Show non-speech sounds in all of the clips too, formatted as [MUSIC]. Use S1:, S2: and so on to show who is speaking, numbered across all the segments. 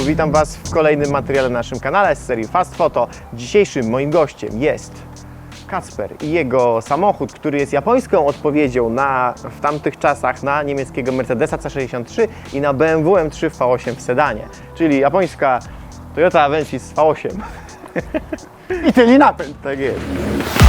S1: Witam Was w kolejnym materiale na naszym kanale z serii Fast Photo. Dzisiejszym moim gościem jest Kacper i jego samochód, który jest japońską odpowiedzią na, w tamtych czasach na niemieckiego Mercedesa C63 i na BMW M3 V8 w sedanie, czyli japońska Toyota Avensis V8.
S2: I tylny napęd.
S1: Tak jest.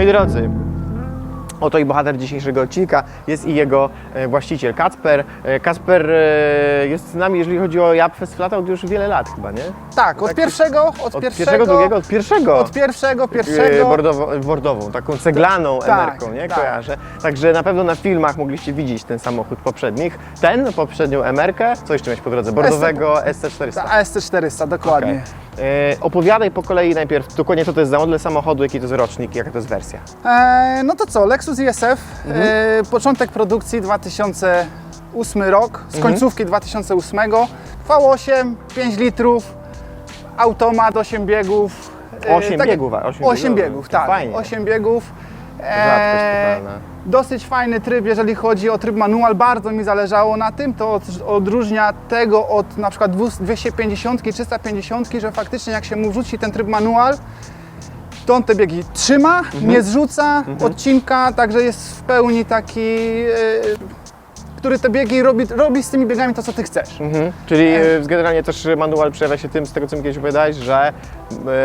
S1: Moi drodzy, Oto i bohater dzisiejszego odcinka jest i jego e, właściciel Kacper. E, Kacper e, jest z nami, jeżeli chodzi o Jab Festival, od już wiele lat chyba, nie?
S2: Tak, od
S1: Tak,
S2: pierwszego, od,
S1: Od
S2: pierwszego,
S1: pierwszego, drugiego, od pierwszego.
S2: od pierwszego, pierwszego.
S1: Bordowo, bordową, taką ceglaną
S2: Tak,
S1: emerką, nie?
S2: tak.
S1: Kojarzę. Także na pewno na filmach mogliście widzieć ten samochód poprzednich. Ten, poprzednią emerkę. Co jeszcze miałeś po drodze? Bordowego SC400.
S2: Ta ASC400, dokładnie.
S1: E, opowiadaj po kolei najpierw dokładnie co to jest za model samochodu, jaki to jest rocznik, jaka to jest wersja.
S2: No to co, Lexus ISF,
S1: Mhm.
S2: e, początek produkcji 2008 rok, z
S1: Mhm.
S2: końcówki 2008, V8, 5 litrów, automat, 8 biegów. e,
S1: 8
S2: tak-
S1: biegów, a, 8
S2: 8
S1: biegów,
S2: biegów, tak,
S1: fajnie.
S2: 8 biegów. E. Dosyć fajny tryb, jeżeli chodzi o tryb manual, bardzo mi zależało na tym. To od, odróżnia tego od na przykład 250, 350, że faktycznie jak się mu wrzuci ten tryb manual, to on te biegi trzyma,
S1: Mhm.
S2: nie zrzuca odcinka, także jest w pełni taki, e, który te biegi robi, robi z tymi biegami to, co ty chcesz.
S1: Mhm. Czyli e, generalnie też manual przejawia się tym, z tego co mi kiedyś opowiadałeś, że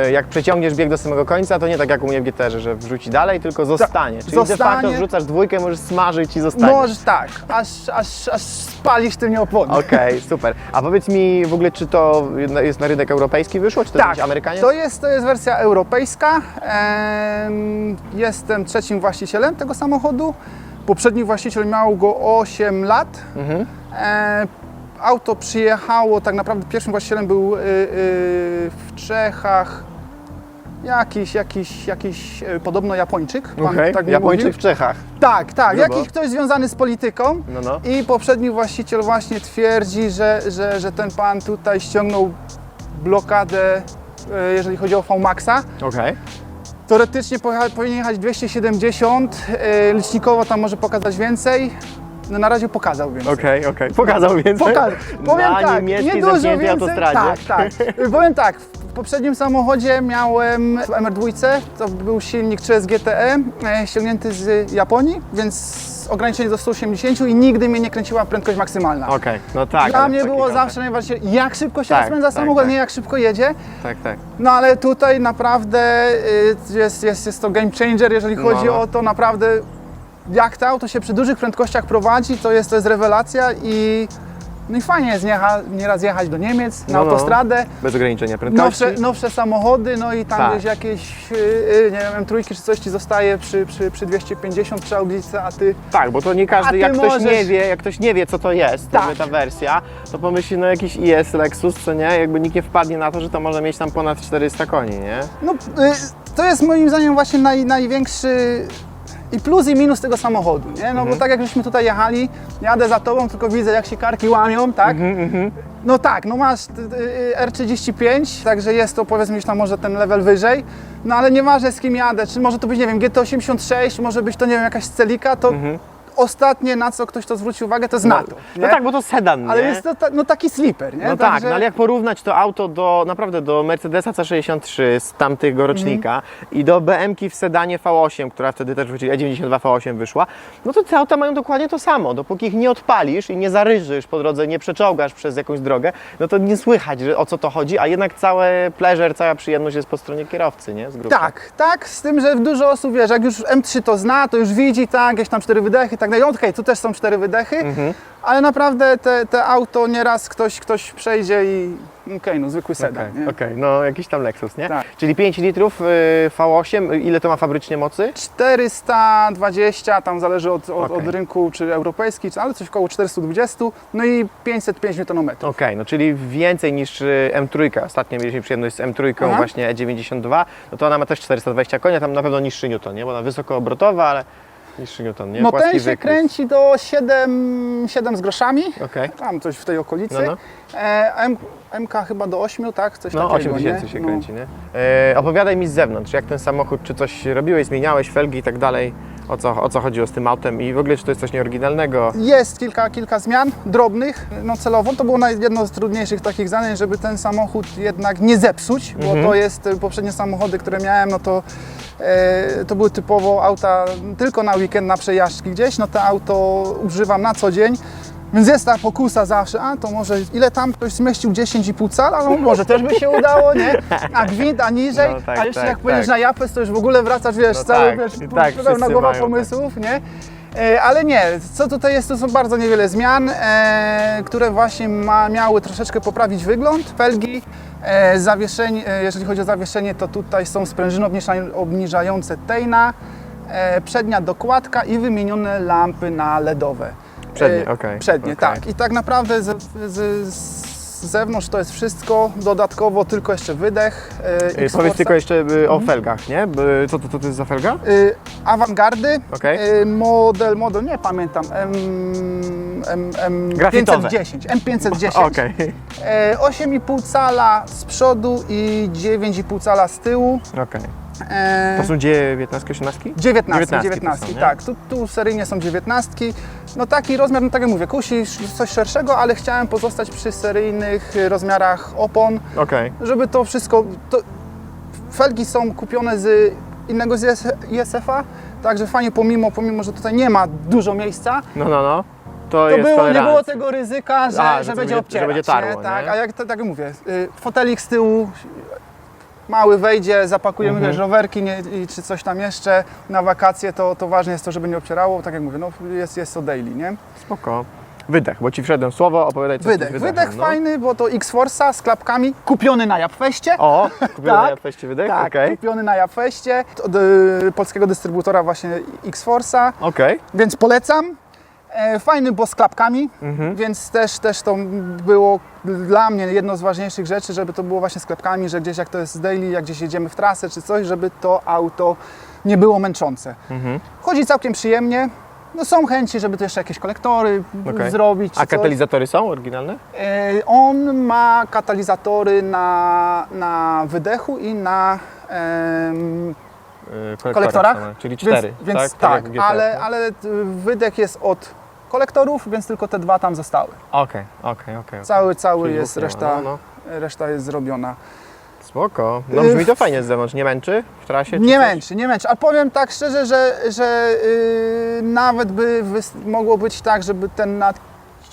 S1: e, jak przeciągniesz bieg do samego końca, to nie tak jak u mnie w GTR, że wrzuci dalej, tylko zostanie. Czyli de facto
S2: zostanie.
S1: wrzucasz dwójkę, możesz smażyć i zostanie.
S2: Możesz tak, aż, aż, aż spalisz tym nieopłodnie.
S1: Okej, [LAUGHS] super. A powiedz mi w ogóle, czy to jest na rynek europejski wyszło, czy to
S2: Tak,
S1: jest Amerykanie?
S2: to jest, to jest wersja europejska. Em, Jestem trzecim właścicielem tego samochodu. Poprzedni właściciel miał go 8 lat.
S1: Mhm.
S2: E, Auto przyjechało, tak naprawdę pierwszym właścicielem był y, y, w Czechach jakiś, jakiś, jakiś e, podobno Japończyk. pan
S1: Okej,
S2: tak mi
S1: Japończyk
S2: mówił.
S1: w Czechach.
S2: Tak, tak,
S1: Grubo.
S2: jakiś ktoś związany z polityką.
S1: No, no.
S2: I poprzedni właściciel właśnie twierdzi, że, że, że ten pan tutaj ściągnął blokadę, e, jeżeli chodzi o VMAXa.
S1: Okej.
S2: Teoretycznie powinien jechać 270, e, licznikowo tam może pokazać więcej. No na razie pokazał więcej.
S1: Okej, okej. Pokazał więcej.
S2: Pokazał. Powiem
S1: Na
S2: tak,
S1: niemieckiej
S2: nie dużo
S1: zamkniętej
S2: więcej.
S1: autostradzie.
S2: Tak, tak. Powiem tak, poprzednim samochodzie miałem w MR2, to był silnik 3S GTE, e, ściągnięty z Japonii, więc ograniczenie do 180 i nigdy mnie nie kręciła prędkość maksymalna.
S1: Okej, no tak.
S2: Dla mnie było zawsze najważniejsze, jak szybko się
S1: Tak,
S2: rozpędza
S1: tak,
S2: samochód,
S1: tak.
S2: nie jak szybko jedzie.
S1: Tak, tak.
S2: No ale tutaj naprawdę y, jest, jest, jest to game changer, jeżeli chodzi
S1: No, no.
S2: o to naprawdę jak to auto się przy dużych prędkościach prowadzi, to jest, to jest rewelacja i, no i fajnie jest niecha, nieraz jechać do Niemiec na
S1: No, no.
S2: autostradę.
S1: Bez ograniczenia prędkości.
S2: Nowsze, nowsze samochody, no i tam
S1: Tak.
S2: gdzieś jakieś, y, y, nie wiem, M3 czy coś ci zostaje przy, przy, przy 250 przy audicy, a ty
S1: Tak, bo to nie każdy, jak ktoś
S2: możesz-
S1: nie wie, jak ktoś nie wie, co to jest,
S2: Tak.
S1: ta wersja, to pomyśli, no jakiś IS Lexus, co nie, jakby nikt nie wpadnie na to, że to może mieć tam ponad 400 koni, nie?
S2: No, y, to jest moim zdaniem właśnie naj, największy i plus i minus tego samochodu, nie? No bo tak jak żeśmy tutaj jechali, jadę za tobą, tylko widzę jak się karki łamią, tak? No tak, no masz y, y, R35, także jest to powiedzmy już tam może ten level wyżej, no ale nieważne z kim jadę, czy może to być, nie wiem, GT86, może być to, nie wiem, jakaś Celika, to ostatnie na co ktoś to zwróci uwagę, to jest NATO,
S1: No tak, bo to sedan,
S2: Ale
S1: nie?
S2: jest to ta, no taki sleeper, nie?
S1: No tak, no ale jak porównać to auto do, naprawdę do Mercedesa C63 z tamtego rocznika i do BM-ki w sedanie V8, która wtedy też wyszła, E92 V8 wyszła, no to te auta mają dokładnie to samo. Dopóki ich nie odpalisz i nie zaryżysz po drodze, nie przeczołgasz przez jakąś drogę, no to nie słychać, że o co to chodzi, a jednak całe pleasure, cała przyjemność jest po stronie kierowcy, nie? Z.
S2: Tak, tak, z tym, że dużo osób, wiesz, jak już M3 to zna, to już widzi, tak, jakieś tam cztery wydechy i tak dalej. Okej, tu też są cztery wydechy,
S1: Mhm.
S2: ale naprawdę te, te auto nieraz ktoś, ktoś przejdzie i okej, no zwykły sedan,
S1: Okej,
S2: nie?
S1: okej, no jakiś tam Lexus, nie?
S2: Tak.
S1: Czyli 5 litrów y, V8, ile to ma fabrycznie mocy?
S2: 420, tam zależy od, od,
S1: Okej.
S2: od rynku, czy europejski, ale coś około 420, no i 505 Nm.
S1: Okej, no czyli więcej niż y, M3. Ostatnio mieliśmy przyjemność z M3
S2: Aha.
S1: właśnie E92, no to ona ma też 420 koni, a tam na pewno niższy Newton, nie? Bo ona wysokoobrotowa, ale Niższy Newton, nie?
S2: No
S1: Płaski
S2: ten się kręci do 7, 7 z groszami.
S1: Okej.
S2: Tam coś w tej okolicy.
S1: No, no.
S2: E, M, MK chyba do 8, tak? Coś
S1: No,
S2: takiego,
S1: 8 tysięcy
S2: nie?
S1: się
S2: No.
S1: kręci, nie? E, opowiadaj mi z zewnątrz, jak ten samochód, czy coś robiłeś, zmieniałeś, felgi i tak dalej, o co, o co chodziło z tym autem i w ogóle, czy to jest coś nieoryginalnego?
S2: Jest kilka, kilka zmian drobnych. No celowo to było naj- jedno z trudniejszych takich zadań, żeby ten samochód jednak nie zepsuć, bo
S1: Mhm.
S2: to jest e, poprzednie samochody, które miałem, no to to były typowo auta tylko na weekend, na przejażdżki gdzieś. No to auto używam na co dzień. Więc jest ta pokusa zawsze, a to może ile tam ktoś zmieścił 10,5 cala, no może też by się udało, nie? A gwint, a niżej,
S1: No tak,
S2: a jeszcze
S1: tak,
S2: jak pojedziesz
S1: tak.
S2: na Japes, to już w ogóle wracasz, wiesz,
S1: No
S2: cały,
S1: tak,
S2: wiesz,
S1: tak, wszyscy
S2: głowa
S1: mają
S2: pomysłów, nie? E, Ale nie, co tutaj jest, to są bardzo niewiele zmian, e, które właśnie ma, miały troszeczkę poprawić wygląd. Felgi, e, zawieszenie, jeżeli chodzi o zawieszenie, to tutaj są sprężyny obniża- obniżające Tejna, przednia dokładka i wymienione lampy na LEDowe.
S1: Przednie, okej,
S2: Przednie,
S1: okej.
S2: tak. I tak naprawdę z, z, z zewnątrz to jest wszystko, dodatkowo tylko jeszcze wydech. E,
S1: powiedz tylko jeszcze e,
S2: Mhm.
S1: o felgach, nie? B- Co to, to, to jest za felga?
S2: Y, awangardy,
S1: Okej.
S2: y, model, model, nie pamiętam, M, M, M
S1: Grafitowe.
S2: 510, M510, [LAUGHS]
S1: Okej,
S2: e, 8,5 cala z przodu i 9,5 cala z tyłu.
S1: okej.
S2: E,
S1: To są 19, 18?
S2: 19,
S1: 19
S2: 19,
S1: to są,
S2: tak. Tu, tu seryjnie są 19. No taki rozmiar, no tak jak mówię, kusi coś szerszego, ale chciałem pozostać przy seryjnych rozmiarach opon,
S1: Okej.
S2: żeby to wszystko. To, felgi są kupione z innego z IS- ISF-a, także fajnie, pomimo, pomimo, że tutaj nie ma dużo miejsca,
S1: No, no, no. To,
S2: to było, nie było tego ryzyka, że,
S1: A, że
S2: że, będzie obcierać.
S1: będzie tarło,
S2: nie? Tak,
S1: nie?
S2: a jak, tak jak mówię, y, fotelik z tyłu, mały wejdzie, zapakujemy
S1: Mhm.
S2: wiesz, rowerki nie, czy coś tam jeszcze na wakacje, to, to ważne jest to, żeby nie obcierało. Tak jak mówię, no, jest, jest to daily, nie?
S1: Spoko. Wydech, bo ci wszedłem słowo, opowiadaj co z tym
S2: Wydech. Wydech
S1: no.
S2: fajny, bo to X-Force'a z klapkami, kupiony na Japfeście.
S1: O, [LAUGHS] kupiony
S2: Tak.
S1: na Feście wydech?
S2: Tak,
S1: Okej.
S2: kupiony na Japfeście od y, polskiego dystrybutora właśnie X-Force'a,
S1: Okej.
S2: więc polecam. E, Fajny, bo z klapkami,
S1: Mhm.
S2: więc też, też to było dla mnie jedno z ważniejszych rzeczy, żeby to było właśnie z klapkami, że gdzieś jak to jest daily, jak gdzieś jedziemy w trasę czy coś, żeby to auto nie było męczące.
S1: Mhm.
S2: Chodzi całkiem przyjemnie. No są chęci, żeby to jeszcze jakieś kolektory
S1: Okej.
S2: zrobić.
S1: A
S2: coś.
S1: katalizatory są oryginalne?
S2: E, On ma katalizatory na, na wydechu i na em,
S1: Yy,
S2: kolektorach.
S1: same, Czyli cztery,
S2: Więc, więc
S1: tak?
S2: tak, ale,
S1: tak?
S2: ale y, wydech jest od kolektorów, więc tylko te dwa tam zostały.
S1: Okej, okej, okej.
S2: Cały, cały
S1: Czyli
S2: jest,
S1: dwóch nie ma,
S2: reszta,
S1: No, no.
S2: reszta jest zrobiona.
S1: Spoko. No brzmi to fajnie z zewnątrz. Nie męczy w trasie? czy
S2: Nie
S1: coś?
S2: męczy, nie męczy. Ale powiem tak szczerze, że, że y, nawet by wys- mogło być tak, żeby ten na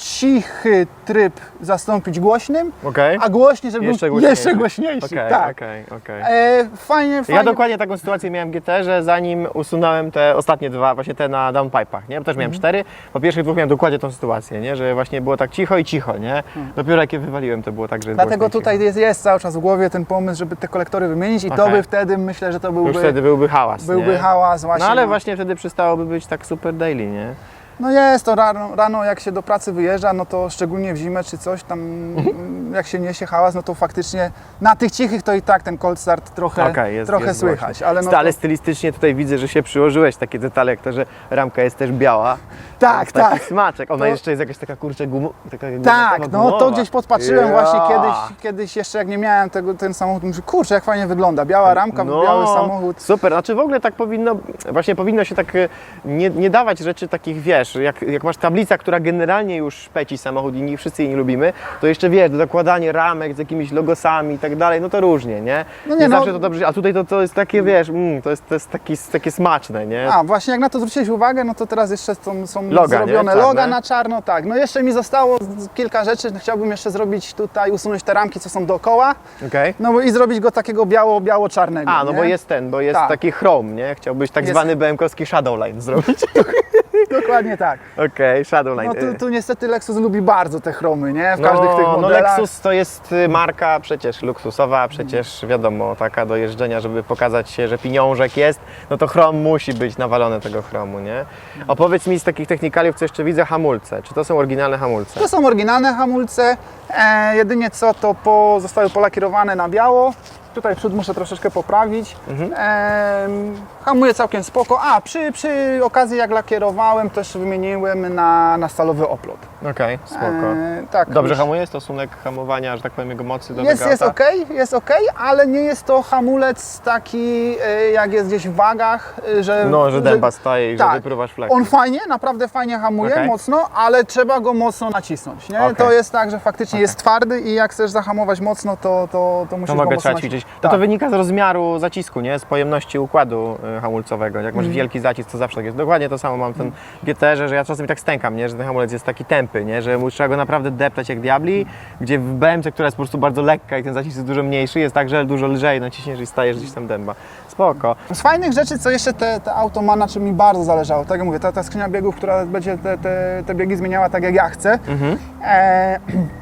S2: cichy tryb zastąpić głośnym,
S1: Okej.
S2: a głośny, żeby
S1: Jeszcze
S2: był
S1: głośniejszy.
S2: jeszcze głośniejszy.
S1: Okej,
S2: tak.
S1: okej, okej.
S2: E, fajnie, fajnie.
S1: Ja dokładnie taką sytuację miałem w GT, że zanim usunąłem te ostatnie dwa, właśnie te na downpipe'ach, nie? Bo też
S2: Mhm.
S1: miałem cztery, po pierwszych dwóch miałem dokładnie tą sytuację, nie? Że właśnie było tak cicho i cicho, nie? Dopiero jak je wywaliłem, to było tak, że
S2: Hmm. Dlatego tutaj jest, jest cały czas w głowie ten pomysł, żeby te kolektory wymienić i to
S1: Okej.
S2: by wtedy, myślę, że to
S1: Już
S2: byłby,
S1: wtedy byłby hałas,
S2: byłby
S1: nie?
S2: hałas właśnie.
S1: No ale
S2: no.
S1: właśnie wtedy przestałoby być tak super daily, nie?
S2: No jest to rano, rano, jak się do pracy wyjeżdża, no to szczególnie w zimę czy coś tam,
S1: Mhm.
S2: jak się niesie hałas, no to faktycznie na tych cichych to i tak ten cold start trochę,
S1: Okej, jest,
S2: trochę
S1: jest
S2: słychać. Ale, no
S1: ale
S2: to,
S1: stylistycznie tutaj widzę, że się przyłożyłeś takie detale, jak to, że ramka jest też biała.
S2: tak,
S1: taki
S2: tak.
S1: smaczek. Ona
S2: To-
S1: jeszcze jest jakaś taka kurczę gumu, taka
S2: Tak, no to gdzieś podpatrzyłem
S1: Ja.
S2: właśnie kiedyś, kiedyś jeszcze jak nie miałem tego, ten samochód, mówię, kurczę jak fajnie wygląda, biała ramka,
S1: No,
S2: biały samochód.
S1: Super, znaczy w ogóle tak powinno, właśnie powinno się tak e, nie, nie dawać rzeczy takich, wiesz, jak, jak masz tablicę, która generalnie już peci samochód i nie, wszyscy jej nie lubimy, to jeszcze wiesz, dokładanie ramek z jakimiś logosami i tak dalej, no to różnie, nie?
S2: No
S1: nie
S2: nie, no-
S1: zawsze to dobrze, a tutaj to, to jest takie, wiesz, mm, to jest, to jest taki, takie smaczne, nie?
S2: A, właśnie jak na to zwróciłeś uwagę, no to teraz jeszcze są, są
S1: Loga,
S2: zrobione loga na czarno, tak. No jeszcze mi zostało kilka rzeczy, chciałbym jeszcze zrobić tutaj, usunąć te ramki, co są dookoła,
S1: Okej?
S2: no bo i zrobić go takiego biało, biało-czarnego.
S1: A, no
S2: nie?
S1: bo jest ten, bo jest
S2: Tak.
S1: taki chrome, nie? Chciałbyś tak
S2: Jest-
S1: zwany BMKowski Shadowline zrobić. [LAUGHS]
S2: Dokładnie tak.
S1: Okej, Shadowline.
S2: No tu,
S1: e,
S2: tu niestety Lexus lubi bardzo te chromy, nie? W
S1: No,
S2: każdych tych
S1: no
S2: modelach.
S1: Lexus to jest y, marka przecież luksusowa, przecież wiadomo, taka do jeżdżenia, żeby pokazać się, że pieniążek jest, no to chrom musi być nawalone tego chromu, nie? Opowiedz mi z takich technikaliów, co jeszcze widzę, hamulce. Czy to są oryginalne hamulce?
S2: To są oryginalne hamulce, e, jedynie co to po, zostały polakierowane na biało. Tutaj przód muszę troszeczkę poprawić.
S1: Mhm.
S2: Em, hamuje całkiem spoko. A, przy, przy okazji jak lakierowałem, też wymieniłem na, na stalowy oplot.
S1: Okej, spoko.
S2: E, tak,
S1: Dobrze
S2: już-
S1: hamuje stosunek hamowania, że tak powiem, jego mocy do
S2: Jest,
S1: tego
S2: jest
S1: auta?
S2: ok, jest ok, ale nie jest to hamulec taki, e, jak jest gdzieś w wagach, e, że...
S1: No, że dęba staje i że
S2: tak.
S1: wypruwasz fleki.
S2: On fajnie, naprawdę fajnie hamuje,
S1: Okej.
S2: mocno, ale trzeba go mocno nacisnąć, nie?
S1: Okej.
S2: To jest tak, że faktycznie jest twardy i jak chcesz zahamować mocno, to, to, to musisz
S1: To
S2: go
S1: mogę
S2: mocno
S1: trzeba
S2: nacisnąć.
S1: ćwiczyć. No
S2: Tak.
S1: to wynika z rozmiaru zacisku, nie? Z pojemności układu y, hamulcowego. Jak
S2: Mhm.
S1: masz wielki zacisk, to zawsze tak jest. Dokładnie to samo mam w tym GTR-ze, że ja czasem tak stękam, nie? Że ten hamulec jest taki tępy, nie? Że trzeba go naprawdę deptać jak diabli, gdzie w BMC, która jest po prostu bardzo lekka i ten zacisk jest dużo mniejszy, jest tak, że dużo lżej naciśniesz i stajesz gdzieś tam dęba. Spoko.
S2: Z fajnych rzeczy, co jeszcze te, te auto ma, na czym mi bardzo zależało, tak jak mówię, ta, ta skrzynia biegów, która będzie te, te, te biegi zmieniała tak jak ja chcę.
S1: Mhm.
S2: E, [CLEARS THROAT]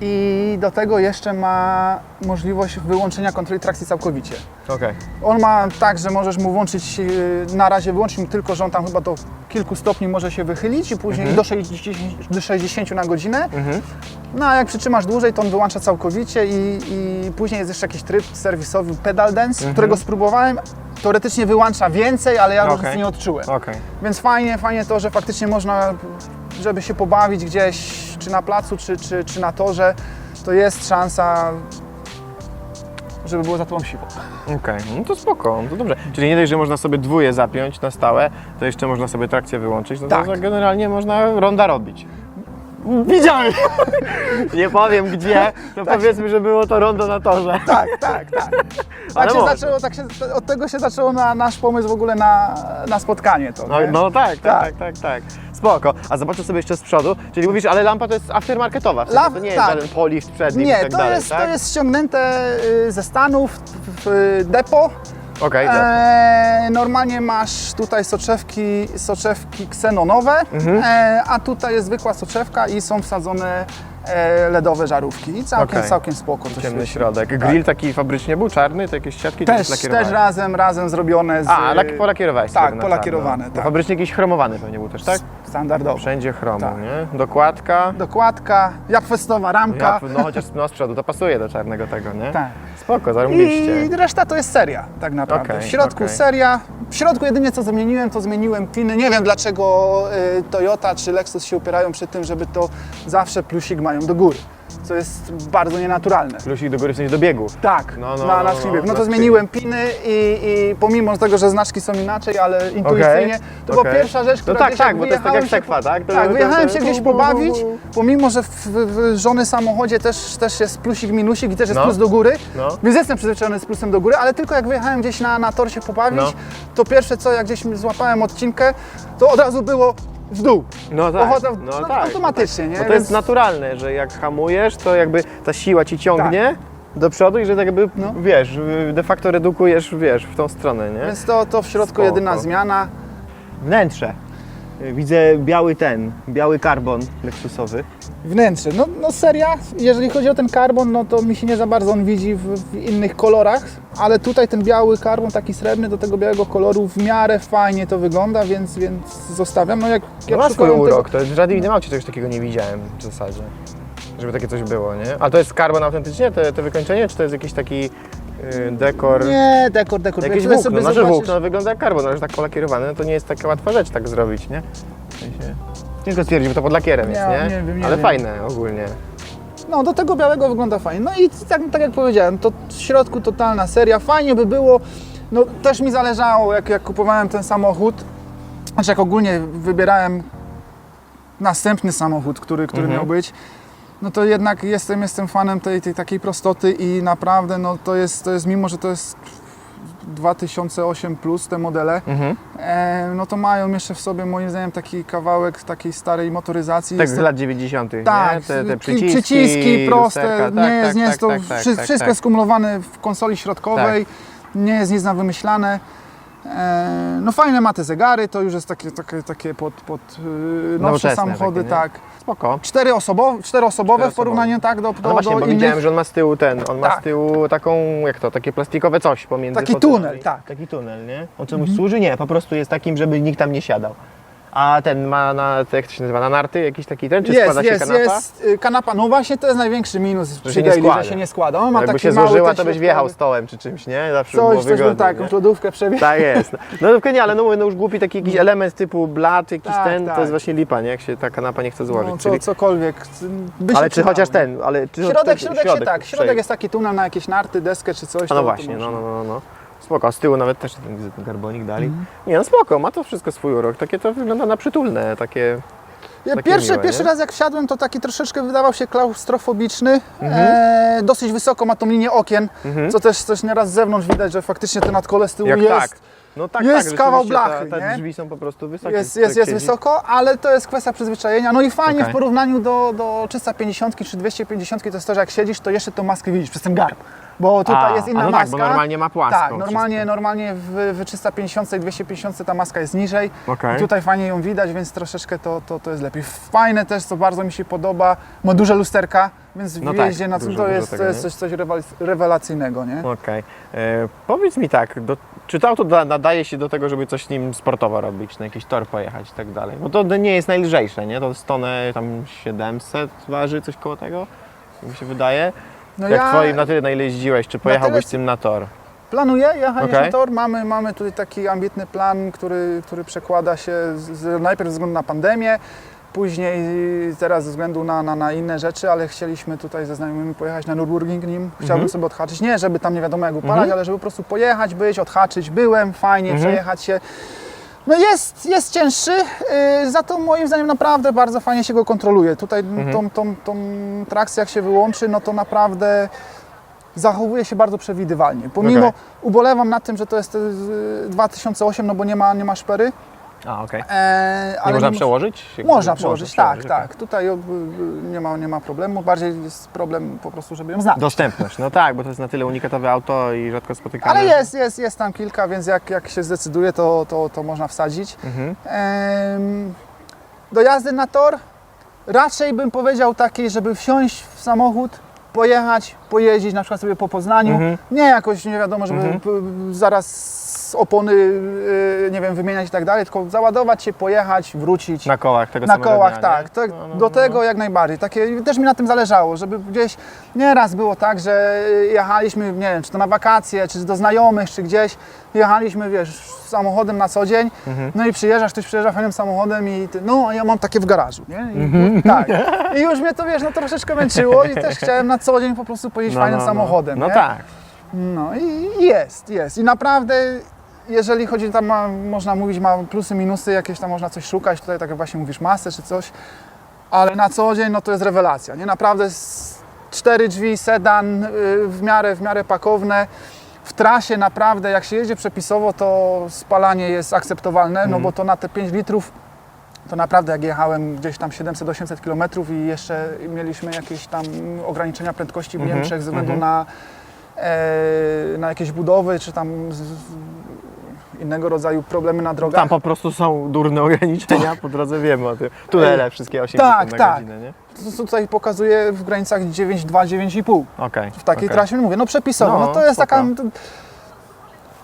S2: I do tego jeszcze ma możliwość wyłączenia kontroli trakcji całkowicie.
S1: Okej.
S2: On ma tak, że możesz mu włączyć, yy, na razie wyłączyć mu tylko, że on tam chyba do kilku stopni może się wychylić i później do, 60, do 60 na godzinę.
S1: Mhm.
S2: No a jak przytrzymasz dłużej, to on wyłącza całkowicie i, i później jest jeszcze jakiś tryb serwisowy Pedal Dance, którego spróbowałem. Teoretycznie wyłącza więcej, ale ja
S1: Okej.
S2: różnicy nie odczułem.
S1: Okej.
S2: Więc fajnie, fajnie to, że faktycznie można, żeby się pobawić gdzieś, czy na placu, czy, czy, czy na torze, to jest szansa, żeby było za tobą siło.
S1: Okej, no to spoko, to dobrze. Czyli nie dość, że można sobie dwóje zapiąć na stałe, to jeszcze można sobie trakcję wyłączyć, no
S2: Tak.
S1: to generalnie można ronda robić. Widziałem! [LAUGHS] nie powiem gdzie, to powiedzmy, że było to rondo na torze.
S2: Tak, tak, tak. [LAUGHS] Tak się zaczęło, tak się, od tego się zaczęło na, nasz pomysł w ogóle na, na spotkanie to.
S1: No, no tak, tak,
S2: Tak.
S1: tak, tak, tak. Spoko. A zobaczę sobie jeszcze z przodu, czyli mówisz, ale lampa to jest aftermarketowa, w sensie to nie jest
S2: tak.
S1: żaden polift przedni i
S2: Nie,
S1: tak
S2: to,
S1: dalej,
S2: jest,
S1: tak?
S2: to jest ściągnięte y, ze Stanów w, w depo.
S1: Okej, dobra.
S2: E, normalnie masz tutaj soczewki, soczewki ksenonowe,
S1: Mhm.
S2: e, a tutaj jest zwykła soczewka i są wsadzone e, LEDowe żarówki. I całkiem,
S1: Okej.
S2: całkiem spoko to
S1: Ciemny
S2: świeci.
S1: środek. Grill taki fabrycznie był, czarny, to jakieś siatki
S2: Też,
S1: lakierowane?
S2: też razem, razem zrobione z...
S1: A, lak, polakierowałeś
S2: Tak, polakierowane, tak.
S1: Fabrycznie jakiś chromowany pewnie był też, tak?
S2: Standardowo.
S1: Wszędzie chromu,
S2: Tak.
S1: nie? Dokładka.
S2: Dokładka, japfestowa ramka.
S1: Ja, no chociaż no, z przodu to pasuje do czarnego tego, nie?
S2: Tak.
S1: Spoko, zarąbiście.
S2: I reszta to jest seria, tak naprawdę.
S1: Okej,
S2: w środku
S1: okej.
S2: seria. W środku jedynie co zmieniłem, to zmieniłem piny. Nie wiem dlaczego y, Toyota czy Lexus się upierają przy tym, żeby to zawsze plusik mają do góry. Co jest bardzo nienaturalne.
S1: Plusik do góry w sensie do biegów.
S2: Tak,
S1: No, no,
S2: na,
S1: no,
S2: na
S1: no,
S2: skrzynię. No
S1: na
S2: to zmieniłem piny i, i pomimo tego, że znaczki są inaczej, ale intuicyjnie, to była
S1: okej.
S2: pierwsza rzecz,
S1: No
S2: która
S1: tak,
S2: gdzieś
S1: tak,
S2: jak
S1: bo to jest tak
S2: wyjechałem
S1: jak
S2: się
S1: sekwa, tak? To-
S2: tak,
S1: to-
S2: wyjechałem
S1: to-
S2: się gdzieś pobawić, pomimo, że w, w, w żony samochodzie też, też jest plusik, minusik i też jest
S1: No.
S2: plus do góry,
S1: No.
S2: więc jestem przyzwyczajony z plusem do góry, ale tylko jak wyjechałem gdzieś na, na tor się pobawić,
S1: No.
S2: to pierwsze co, jak gdzieś złapałem odcinkę, to od razu było w dół.
S1: No tak,
S2: Ochota-
S1: no,
S2: no,
S1: tak.
S2: automatycznie, nie?
S1: Bo to
S2: Więc-
S1: jest naturalne, że jak hamujesz, to jakby ta siła ci ciągnie do przodu i że tak jakby,
S2: No.
S1: wiesz, de facto redukujesz, wiesz, w tą stronę, nie?
S2: Więc to, to w środku
S1: Spoko.
S2: jedyna zmiana.
S1: Wnętrze. Widzę biały ten, biały karbon lexusowy.
S2: Wnętrze. No, no seria, jeżeli chodzi o ten karbon, no to mi się nie za bardzo on widzi w, w innych kolorach, ale tutaj ten biały karbon, taki srebrny do tego białego koloru w miarę fajnie to wygląda, więc, więc zostawiam. No jak,
S1: No
S2: jak
S1: ma swój
S2: szukałem tego-
S1: urok, to w żadnym innym aucie czegoś takiego nie widziałem w zasadzie. Żeby takie coś było, nie? A to jest karbon autentycznie, te, te wykończenie, czy to jest jakiś taki dekor?
S2: Nie, dekor, dekor.
S1: Jakieś
S2: Jak tutaj
S1: włókno, znaczy
S2: zobaczysz-
S1: włókno wygląda jak karbon, ale że tak polakierowane, no to nie jest taka łatwa rzecz tak zrobić, nie? W sensie... Ciężko stwierdzić, bo to pod lakierem jest,
S2: Nie,
S1: nie?
S2: nie wiem, nie
S1: ale
S2: wiem.
S1: fajne ogólnie.
S2: No, do tego białego wygląda fajnie. No i tak, tak jak powiedziałem, to w środku totalna seria. Fajnie by było, no też mi zależało, jak, jak kupowałem ten samochód, znaczy jak ogólnie wybierałem następny samochód, który, który
S1: Mhm.
S2: miał być, no to jednak jestem, jestem fanem tej, tej takiej prostoty i naprawdę, no to jest, to jest mimo, że to jest 2008 plus te modele,
S1: Mhm.
S2: e, no to mają jeszcze w sobie moim zdaniem taki kawałek takiej starej motoryzacji.
S1: Tak z lat 90.
S2: tak,
S1: nie? Te, te
S2: ki-
S1: przyciski,
S2: przyciski proste,
S1: lusterka,
S2: nie,
S1: tak,
S2: jest,
S1: tak,
S2: nie jest
S1: tak,
S2: to
S1: tak,
S2: wszy-
S1: tak,
S2: wszystko
S1: tak.
S2: skumulowane w konsoli środkowej, nie jest nic na wymyślane. E, no fajne ma te zegary, to już jest takie, takie, takie pod, pod yy, nowsze samochody,
S1: takie,
S2: tak.
S1: Spoko.
S2: Cztery osobowe, czteroosobowe w
S1: Czteroosobowe.
S2: porównaniu tak do, do,
S1: No właśnie,
S2: do
S1: bo
S2: innych.
S1: widziałem, że on ma z tyłu ten, on ma
S2: Tak.
S1: z tyłu taką, jak to, takie plastikowe coś pomiędzy
S2: Taki
S1: fotelami.
S2: tunel, tak.
S1: Taki tunel, nie? On czemuś służy? Nie, po prostu jest takim, żeby nikt tam nie siadał. A ten ma na, jak to się nazywa, na narty jakiś taki ten, czy składa się kanapa?
S2: jest y, kanapa. No właśnie to jest największy minus przy
S1: się nie
S2: daily,
S1: składa.
S2: że się nie składa. On ma
S1: Jakby
S2: taki
S1: się
S2: mały
S1: złożyła,
S2: ten
S1: to byś
S2: środkowy-
S1: wjechał stołem czy czymś, nie? Zawsze by
S2: Coś,
S1: było
S2: coś bym
S1: wygodnie,
S2: tak,
S1: nie?
S2: jakąś lodówkę przebiegł.
S1: Tak jest. No tylko nie, ale no, mówię, no już głupi taki jakiś element typu blat, jakiś
S2: Tak,
S1: ten,
S2: tak.
S1: to jest właśnie lipa, nie? Jak się ta kanapa nie chce złożyć.
S2: No, co,
S1: Czyli...
S2: cokolwiek. By
S1: Ale
S2: się
S1: czy chociaż ten, ale czy
S2: Środek,
S1: ten-
S2: środek, się tak. Środek jest taki tunel na jakieś narty, deskę czy coś.
S1: A
S2: to-
S1: no
S2: to
S1: właśnie, no,
S2: można.
S1: no, no, no. Spoko, a z tyłu nawet też ten, ten garbonik dali.
S2: Mhm.
S1: Nie no spoko, ma to wszystko swój urok. Takie to wygląda na przytulne, takie...
S2: Ja
S1: Takie
S2: pierwszy,
S1: miłe,
S2: pierwszy
S1: nie?
S2: raz jak wsiadłem, to taki troszeczkę wydawał się klaustrofobiczny.
S1: Mhm.
S2: E, dosyć wysoko ma tą linię okien, co też coś nieraz z zewnątrz widać, że faktycznie te nadkole z tyłu
S1: Jak
S2: jest.
S1: tak. No tak,
S2: jest
S1: tak,
S2: kawał blachy, nie?
S1: te drzwi są po prostu wysokie.
S2: Jest, jest, jest wysoko, ale to jest kwestia przyzwyczajenia. No i fajnie
S1: Okej.
S2: w porównaniu do, do 350 czy 250 to jest to, że jak siedzisz, to jeszcze tą maskę widzisz przez ten garb. Bo tutaj
S1: A,
S2: jest inna
S1: a no
S2: maska.
S1: tak, bo normalnie ma płaską
S2: Tak, normalnie, normalnie w, w 350 i 250 ta maska jest niżej.
S1: Okej.
S2: I tutaj fajnie ją widać, więc troszeczkę to, to, to jest lepiej. Fajne też, co bardzo mi się podoba, ma duże lusterka, więc w
S1: No tak,
S2: jeździe na tym
S1: dużo,
S2: to
S1: dużo
S2: jest,
S1: tego,
S2: to jest
S1: nie?
S2: coś, coś rewelacyjnego, nie?
S1: Okej. E, Powiedz mi tak, do, czy to auto da, nadaje się do tego, żeby coś nim sportowo robić, na jakiś tor pojechać i tak dalej? Bo to nie jest najlżejsze, nie? To stonę tam 700 waży, coś koło tego, mi się wydaje.
S2: No
S1: Jak twoim na tyle, na ile jeździłeś, czy pojechałbyś
S2: tyle-
S1: tym na tor?
S2: Planuję jechać
S1: Okej.
S2: na tor. Mamy, mamy tutaj taki ambitny plan, który, który przekłada się z, najpierw ze względu na pandemię, później teraz ze względu na, na, na inne rzeczy, ale chcieliśmy tutaj ze znajomymi pojechać na Nürburgring nim. Chciałbym
S1: Mhm.
S2: sobie odhaczyć, nie żeby tam nie wiadomo jak upalać,
S1: Mhm.
S2: ale żeby po prostu pojechać, być, odhaczyć. Byłem, fajnie,
S1: Mhm.
S2: przejechać się. No jest, jest cięższy, yy, za to moim zdaniem naprawdę bardzo fajnie się go kontroluje. Tutaj
S1: Mhm.
S2: tą, tą, tą trakcję jak się wyłączy, no to naprawdę zachowuje się bardzo przewidywalnie. Pomimo,
S1: Okej.
S2: ubolewam nad tym, że to jest y, 2008, no bo nie ma, nie ma szpery.
S1: A, okej.
S2: E,
S1: Nie można przełożyć?
S2: Można przełożyć, tak,
S1: okej.
S2: tak. Tutaj y, y, nie ma, nie ma problemu. Bardziej jest problem po prostu, żeby ją znaleźć.
S1: Dostępność, no tak, bo to jest na tyle unikatowe auto i rzadko spotykane.
S2: Ale jest, jest, jest tam kilka, więc jak, jak się zdecyduje, to, to, to można wsadzić.
S1: Mhm.
S2: Do jazdy na tor raczej bym powiedział takiej, żeby wsiąść w samochód, pojechać, pojeździć na przykład sobie po Poznaniu.
S1: Mhm.
S2: Nie jakoś, nie wiadomo, żeby
S1: Mhm.
S2: p- opony, y, nie wiem, wymieniać i tak dalej, tylko załadować się, pojechać, wrócić.
S1: Na kołach tego
S2: Na kołach,
S1: dnia,
S2: tak. To,
S1: No, no,
S2: do
S1: no,
S2: tego jak najbardziej. Takie, też mi na tym zależało, żeby gdzieś nieraz było tak, że jechaliśmy, nie wiem, czy to na wakacje, czy do znajomych, czy gdzieś. Jechaliśmy, wiesz, samochodem na co dzień,
S1: Mhm.
S2: no i przyjeżdżasz, ktoś przyjeżdża fajnym samochodem i ty, no a ja mam takie w garażu, nie? I,
S1: Mhm.
S2: Tak. I już mnie to, wiesz, no troszeczkę męczyło i też chciałem na co dzień po prostu pojeździć
S1: No,
S2: fajnym
S1: no, no.
S2: samochodem,
S1: No
S2: nie?
S1: tak.
S2: No i jest, jest. I naprawdę, jeżeli chodzi tam, ma, można mówić, ma plusy, minusy, jakieś tam można coś szukać, tutaj tak jak właśnie mówisz, masę czy coś, ale na co dzień, no to jest rewelacja, nie? Naprawdę cztery drzwi, sedan, y, w miarę, w miarę pakowne. W trasie naprawdę, jak się jedzie przepisowo, to spalanie jest akceptowalne, no
S1: Mhm.
S2: bo to na te 5 litrów to naprawdę jak jechałem gdzieś tam 700-800 km i jeszcze mieliśmy jakieś tam ograniczenia prędkości w
S1: Mhm,
S2: Niemczech ze względu
S1: mhm.
S2: na, e, na jakieś budowy, czy tam z, innego rodzaju problemy na drogach.
S1: Tam po prostu są durne [LAUGHS] ograniczenia, po drodze wiemy o tym. Tunele wszystkie 80
S2: Tak,
S1: na
S2: tak.
S1: godzinę, nie?
S2: To, tutaj pokazuje w granicach 9,2-9,5.
S1: Okej.
S2: W takiej
S1: okej.
S2: trasie mówię, no przepisowo, no,
S1: No,
S2: to jest taka... To,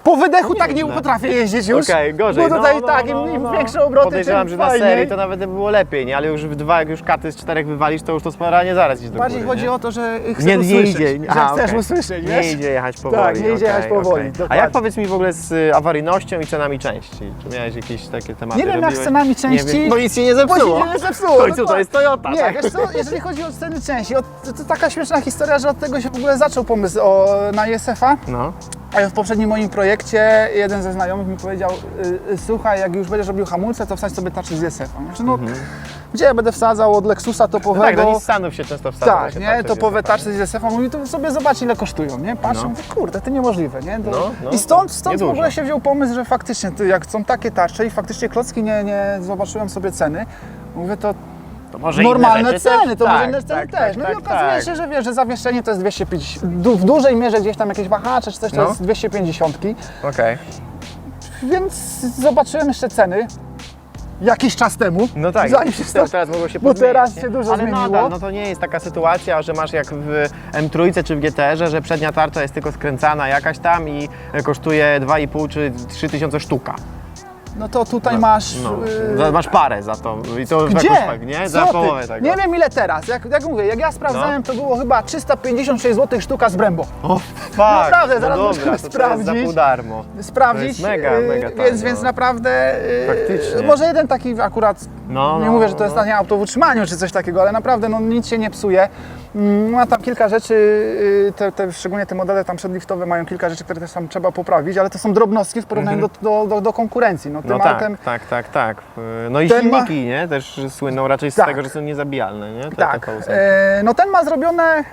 S2: po wydechu tak nie
S1: Nieźle.
S2: potrafię jeździć już.
S1: Okej, gorzej.
S2: Bo tutaj
S1: no, no,
S2: tak,
S1: no,
S2: im,
S1: no,
S2: im
S1: no.
S2: większe obroty,
S1: Podejrzewam, że na
S2: fajniej.
S1: serii to nawet by było lepiej, nie? Ale już w dwa, jak już katy z czterech wywalisz, to już to spalanie zaraz idzie do
S2: Bardziej
S1: góry,
S2: chodzi
S1: nie?
S2: o to, że chcę
S1: Nie, nie
S2: usłyszeć,
S1: idzie.
S2: że
S1: Aha,
S2: chcesz
S1: okej.
S2: usłyszeć,
S1: Nie
S2: wiesz?
S1: idzie jechać powoli.
S2: Tak, nie idzie
S1: okej,
S2: jechać powoli,
S1: okej. A
S2: dokładnie.
S1: jak powiedz mi w ogóle z y, awaryjnością i cenami części? Czy miałeś jakieś takie tematy?
S2: Nie wiem, jak
S1: robiłeś?
S2: z cenami części.
S1: wiem, Bo nic się nie
S2: Bo się
S1: zepsuło.
S2: nie zepsuło.
S1: W końcu to
S2: dokładnie.
S1: jest Toyota,
S2: Nie,
S1: tak?
S2: wiesz co, jeżeli chodzi o ceny części, to, to taka śmieszna historia, że od tego się w ogóle zaczął pomysł o, na ISF-a.
S1: No.
S2: A W poprzednim moim projekcie jeden ze znajomych mi powiedział, y, y, słuchaj, jak już będziesz robił hamulce, to wsadź sobie tarczę z. Myślę, no, gdzie ja będę wsadzał od Lexusa
S1: Mhm. no
S2: topowego?
S1: tak, do Nissanów się często wsadza.
S2: Tak, nie, topowe tarcze z ISF-a, mówi, to sobie zobacz ile kosztują, nie? Patrzę,
S1: No.
S2: mówię, kurde, to niemożliwe, nie? To...
S1: No, no,
S2: I stąd, stąd w ogóle się wziął pomysł, że faktycznie, ty, jak są takie tarcze i faktycznie klocki nie, nie zobaczyłem sobie ceny, mówię, to
S1: To może
S2: normalne ceny,
S1: też?
S2: to
S1: tak,
S2: może inne ceny
S1: tak,
S2: też.
S1: Tak,
S2: no
S1: tak,
S2: i okazuje
S1: tak.
S2: się, że wiesz, że zawieszenie to jest 250, du- w dużej mierze gdzieś tam jakieś wahacze czy coś, to
S1: No.
S2: jest 250,
S1: Okej.
S2: więc zobaczyłem jeszcze ceny jakiś czas temu,
S1: No tak,
S2: zanim się
S1: teraz, teraz mogło się
S2: bo
S1: pozmieniać,
S2: teraz się dużo
S1: Ale
S2: zmieniło.
S1: nadal, no to nie jest taka sytuacja, że masz jak w M3 czy w GTR-ze, że przednia tarcza jest tylko skręcana jakaś tam i kosztuje 2,5 czy 3 tysiące sztuka.
S2: No to tutaj masz...
S1: No,
S2: y,
S1: masz parę za to. I to
S2: Gdzie?
S1: jakoś nie? Za połowę tego.
S2: Nie wiem ile teraz. Jak, jak mówię, jak ja sprawdzałem, to było chyba 356 zł sztuka z Brembo.
S1: O, fuck.
S2: Naprawdę,
S1: no
S2: zaraz
S1: dobra,
S2: możemy
S1: jest za
S2: sprawdzić.
S1: pół darmo.
S2: Sprawdzić.
S1: To jest mega,
S2: y,
S1: mega
S2: więc,
S1: tanio.
S2: więc naprawdę. y,
S1: Faktycznie.
S2: Może jeden taki akurat.
S1: No,
S2: nie
S1: no,
S2: mówię, że to jest
S1: no.
S2: tanie auto w utrzymaniu czy coś takiego, ale naprawdę no, nic się nie psuje. Mm, Ma tam kilka rzeczy, y, te, te, szczególnie te modele tam przedliftowe mają kilka rzeczy, które też tam trzeba poprawić, ale to są drobnostki w porównaniu do, do, do, do konkurencji. No, tym.
S1: No tak,
S2: autem,
S1: tak, tak, tak. No i
S2: Ten ma-
S1: silniki, nie? Też słyną raczej z
S2: Tak.
S1: tego, że są niezabijalne, nie? Te,
S2: tak.
S1: te V8.
S2: E, no ten ma zrobione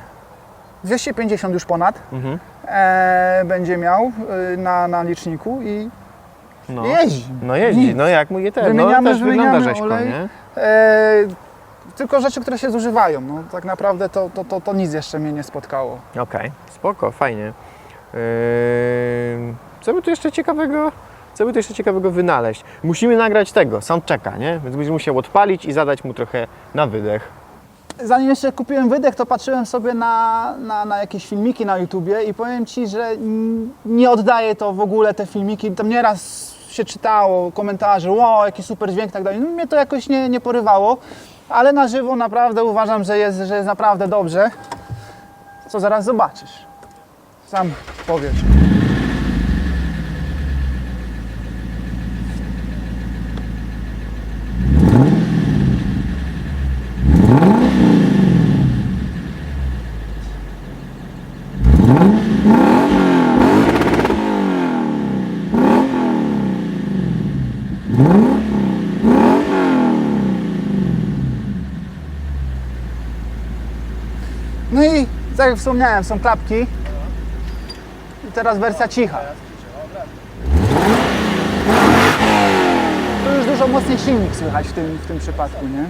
S2: 250 już ponad.
S1: Mhm.
S2: E, będzie miał y, na, na liczniku i
S1: No.
S2: jeździ.
S1: No jeździ,
S2: Nic.
S1: no jak mówię ten, no
S2: Wymieniamy,
S1: też wygląda rzeźko,
S2: olej.
S1: nie?
S2: E, tylko rzeczy, które się zużywają. No, tak naprawdę to, to, to, to nic jeszcze mnie nie spotkało.
S1: Okej, spoko, fajnie. Yy, co by tu jeszcze ciekawego, co by tu jeszcze ciekawego wynaleźć? Musimy nagrać tego, soundchecka, nie? Więc będziesz musiał odpalić i zadać mu trochę na wydech.
S2: Zanim jeszcze kupiłem wydech, to patrzyłem sobie na, na, na jakieś filmiki na YouTubie i powiem Ci, że nie oddaje to w ogóle te filmiki. Tam nieraz się czytało komentarze, wow, jaki super dźwięk tak dalej. No, mnie to jakoś nie, nie porywało, ale na żywo naprawdę uważam, że jest, że jest naprawdę dobrze. Co zaraz zobaczysz. Sam powiesz. No i tak jak wspomniałem, są klapki. I teraz wersja cicha. Tu już dużo mocniej silnik słychać w tym, w tym przypadku, nie?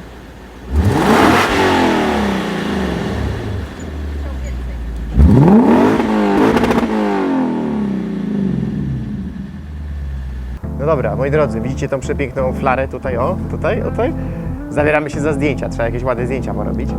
S1: No dobra, moi drodzy, widzicie tą przepiękną flarę tutaj, o, tutaj, o tutaj? Zabieramy się za zdjęcia, trzeba jakieś ładne zdjęcia porobić.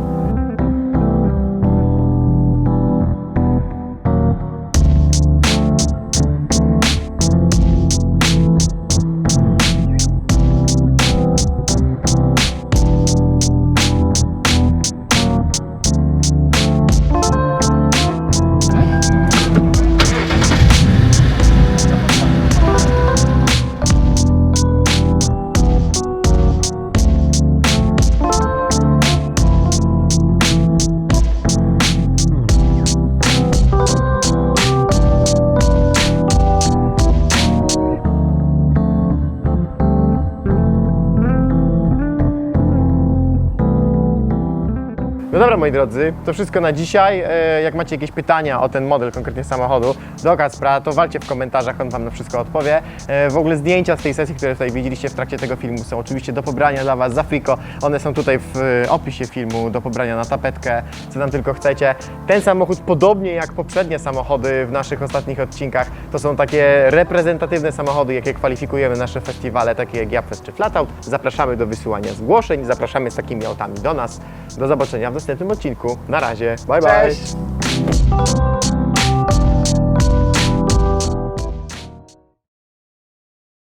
S1: No dobra, moi drodzy, to wszystko na dzisiaj. E, Jak macie jakieś pytania o ten model konkretnie samochodu do Kacpra, to walcie w komentarzach, on Wam na wszystko odpowie. E, W ogóle zdjęcia z tej sesji, które tutaj widzieliście w trakcie tego filmu są oczywiście do pobrania dla Was za friko. One są tutaj w e, opisie filmu do pobrania na tapetkę, co tam tylko chcecie. Ten samochód, podobnie jak poprzednie samochody w naszych ostatnich odcinkach, to są takie reprezentatywne samochody, jakie kwalifikujemy nasze festiwale, takie jak Japfest czy Flatout. Zapraszamy do wysyłania zgłoszeń, zapraszamy z takimi autami do nas. Do zobaczenia w następnym odcinku. Na razie, bye bye!
S2: Cześć!